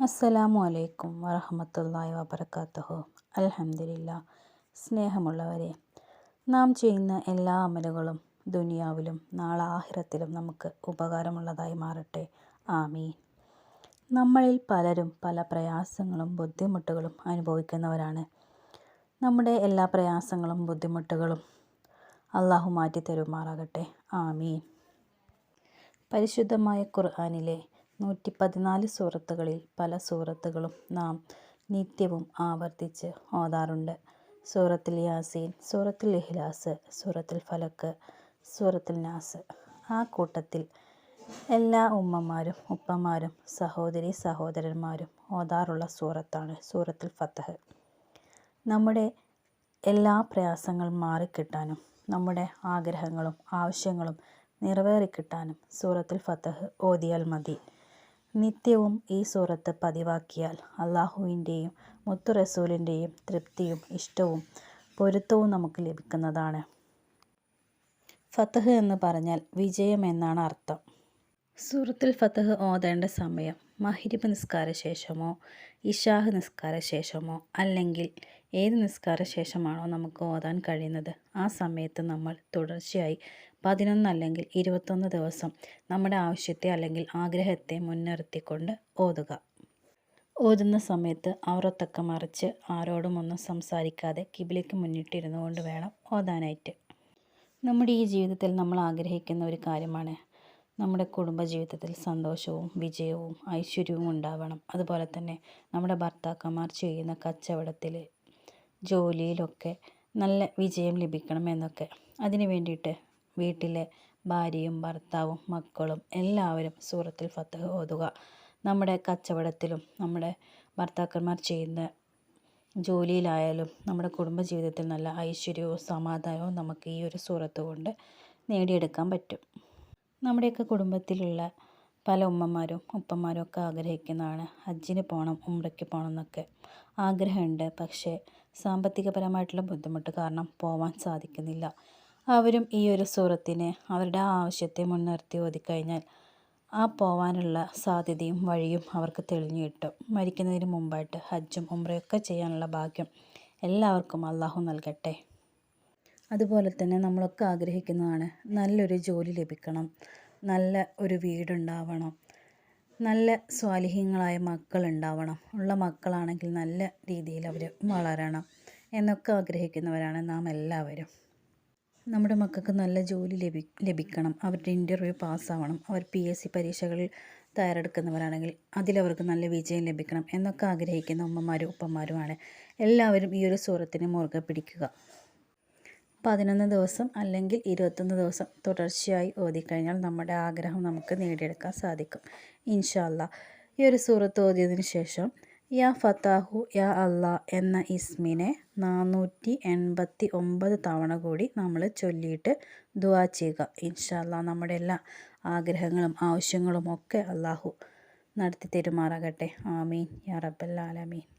അസ്സലാമു അലൈക്കും വറഹമത്തല്ലായി വബർക്കാത്തുഹു അലഹമില്ല സ്നേഹമുള്ളവരെ നാം ചെയ്യുന്ന എല്ലാ അമലുകളും ദുനിയാവിലും നാളെ ആഹിരത്തിലും നമുക്ക് ഉപകാരമുള്ളതായി മാറട്ടെ. ആമീൻ. നമ്മളിൽ പലരും പല പ്രയാസങ്ങളും ബുദ്ധിമുട്ടുകളും അനുഭവിക്കുന്നവരാണ്. നമ്മുടെ എല്ലാ പ്രയാസങ്ങളും ബുദ്ധിമുട്ടുകളും അള്ളാഹു മാറ്റി തരുമാറാകട്ടെ ആമീൻ. പരിശുദ്ധമായ ഖുർആനിലെ നൂറ്റി പതിനാല് സൂറത്തുകളിൽ പല സൂറത്തുകളും നാം നിത്യവും ആവർത്തിച്ച് ഓതാറുണ്ട്. സൂറത്തുൽ യാസീൻ സൂറത്തുൽ ഇഹ്ലാസ് സൂറത്തുൽ ഫലക്ക് സൂറത്തുൽ നാസ്. ആ കൂട്ടത്തിൽ എല്ലാ ഉമ്മമാരും ഉപ്പമാരും സഹോദരി സഹോദരന്മാരും ഓതാറുള്ള സൂറത്താണ് സൂറത്തുൽ ഫത്തഹ് നമ്മുടെ എല്ലാ പ്രയാസങ്ങളും മാറിക്കിട്ടാനും നമ്മുടെ ആഗ്രഹങ്ങളും ആവശ്യങ്ങളും നിറവേറിക്കിട്ടാനും സൂറത്തുൽ ഫത്തഹ് ഓതിയാൽ മതി. നിത്യവും ഈ സൂറത്ത് പതിവാക്കിയാൽ അള്ളാഹുവിന്റെയും മുത്തു റസൂലിന്റെയും തൃപ്തിയും ഇഷ്ടവും പൊരുത്തവും നമുക്ക് ലഭിക്കുന്നതാണ്. ഫത്തഹ് എന്ന് പറഞ്ഞാൽ വിജയം എന്നാണ് അർത്ഥം. സൂറത്തിൽ ഫത്തഹ് ഓതേണ്ട സമയം മഹിരിബ് നിസ്കാര ശേഷമോ ഇഷാഹ് നിസ്കാര ശേഷമോ അല്ലെങ്കിൽ ഏത് നിസ്കാര ശേഷമാണോ നമുക്ക് ഓതാൻ കഴിയുന്നത് ആ സമയത്ത് നമ്മൾ തുടർച്ചയായി പതിനൊന്ന് അല്ലെങ്കിൽ ഇരുപത്തൊന്ന് ദിവസം നമ്മുടെ ആവശ്യത്തെ അല്ലെങ്കിൽ ആഗ്രഹത്തെ മുൻനിർത്തിക്കൊണ്ട് ഓതുക. ഓതുന്ന സമയത്ത് അവറത്തൊക്കെ മറിച്ച് ആരോടും ഒന്നും സംസാരിക്കാതെ കിബിലേക്ക് മുന്നിട്ടിരുന്നു കൊണ്ട് വേണം ഓതാനായിട്ട്. നമ്മുടെ ഈ ജീവിതത്തിൽ നമ്മൾ ആഗ്രഹിക്കുന്ന ഒരു കാര്യമാണ്. നമ്മുടെ കുടുംബജീവിതത്തിൽ സന്തോഷവും വിജയവും ഐശ്വര്യവും ഉണ്ടാവണം. അതുപോലെ തന്നെ നമ്മുടെ ഭർത്താക്കന്മാർ ചെയ്യുന്ന കച്ചവടത്തിൽ ജോലിയിലൊക്കെ നല്ല വിജയം ലഭിക്കണം എന്നൊക്കെ. അതിന് വേണ്ടിയിട്ട് വീട്ടിലെ ഭാര്യയും ഭർത്താവും മക്കളും എല്ലാവരും സൂറത്തുൽ ഫത്തഹ് ഓതുക. നമ്മുടെ കച്ചവടത്തിലും നമ്മുടെ ഭർത്താക്കന്മാർ ചെയ്യുന്ന ജോലിയിലായാലും നമ്മുടെ കുടുംബജീവിതത്തിൽ നല്ല ഐശ്വര്യവും സമാധാനവും നമുക്ക് ഈ ഒരു സൂറത്ത് കൊണ്ട് നേടിയെടുക്കാൻ പറ്റും. നമ്മുടെയൊക്കെ കുടുംബത്തിലുള്ള പല ഉമ്മമാരും ഉപ്പമാരും ഒക്കെ ആഗ്രഹിക്കുന്നതാണ് ഹജ്ജിന് പോകണം ഉംറയ്ക്ക് പോകണം എന്നൊക്കെ ആഗ്രഹമുണ്ട്. പക്ഷേ സാമ്പത്തികപരമായിട്ടുള്ള ബുദ്ധിമുട്ട് കാരണം പോവാൻ സാധിക്കുന്നില്ല. അവരും ഈ ഒരു സൂറത്തിനെ അവരുടെ ആവശ്യത്തെ മുൻനിർത്തി ഓതിക്കഴിഞ്ഞാൽ ആ പോവാനുള്ള സാധ്യതയും വഴിയും അവർക്ക് തെളിഞ്ഞു കിട്ടും. മരിക്കുന്നതിന് മുമ്പായിട്ട് ഹജ്ജും ഉംറയൊക്കെ ചെയ്യാനുള്ള ഭാഗ്യം എല്ലാവർക്കും അള്ളാഹു നൽകട്ടെ. അതുപോലെ തന്നെ നമ്മളൊക്കെ ആഗ്രഹിക്കുന്നതാണ് നല്ലൊരു ജോലി ലഭിക്കണം നല്ല ഒരു വീടുണ്ടാവണം നല്ല സ്വാലിഹ്യങ്ങളായ മക്കളുണ്ടാവണം ഉള്ള മക്കളാണെങ്കിൽ നല്ല രീതിയിൽ അവർ വളരണം എന്നൊക്കെ ആഗ്രഹിക്കുന്നവരാണ് നാം എല്ലാവരും. നമ്മുടെ മക്കൾക്ക് നല്ല ജോലി ലഭി ലഭിക്കണം. അവരുടെ ഇന്റർവ്യൂ പാസ്സാവണം. അവർ പി എസ് സി പരീക്ഷകളിൽ തയ്യാറെടുക്കുന്നവരാണെങ്കിൽ അതിലവർക്ക് നല്ല വിജയം ലഭിക്കണം എന്നൊക്കെ ആഗ്രഹിക്കുന്ന ഉമ്മമാരും ഉപ്പമാരുമാണ് എല്ലാവരും ഈ ഒരു സൂറത്തിനെ മുറുകെ പിടിക്കുക. പതിനൊന്ന് ദിവസം അല്ലെങ്കിൽ ഇരുപത്തൊന്ന് ദിവസം തുടർച്ചയായി ഓതിക്കഴിഞ്ഞാൽ നമ്മുടെ ആഗ്രഹം നമുക്ക് നേടിയെടുക്കാൻ സാധിക്കും. ഇൻഷാല്ല ഈ ഒരു സൂറത്ത് ഓതിയതിനു ശേഷം യാ ഫത്താഹു യാ അള്ളാ എന്ന ഇസ്മിനെ നാനൂറ്റി എൺപത്തി ഒമ്പത് തവണ കൂടി നമ്മൾ ചൊല്ലിയിട്ട് ദുവാ ചെയ്യുക. ഇൻഷല്ല നമ്മുടെ എല്ലാ ആഗ്രഹങ്ങളും ആവശ്യങ്ങളും ഒക്കെ അള്ളാഹു നടത്തി തരുമാറാകട്ടെ. ആമീൻ. യാ റബ്ബൽ ആലമീൻ.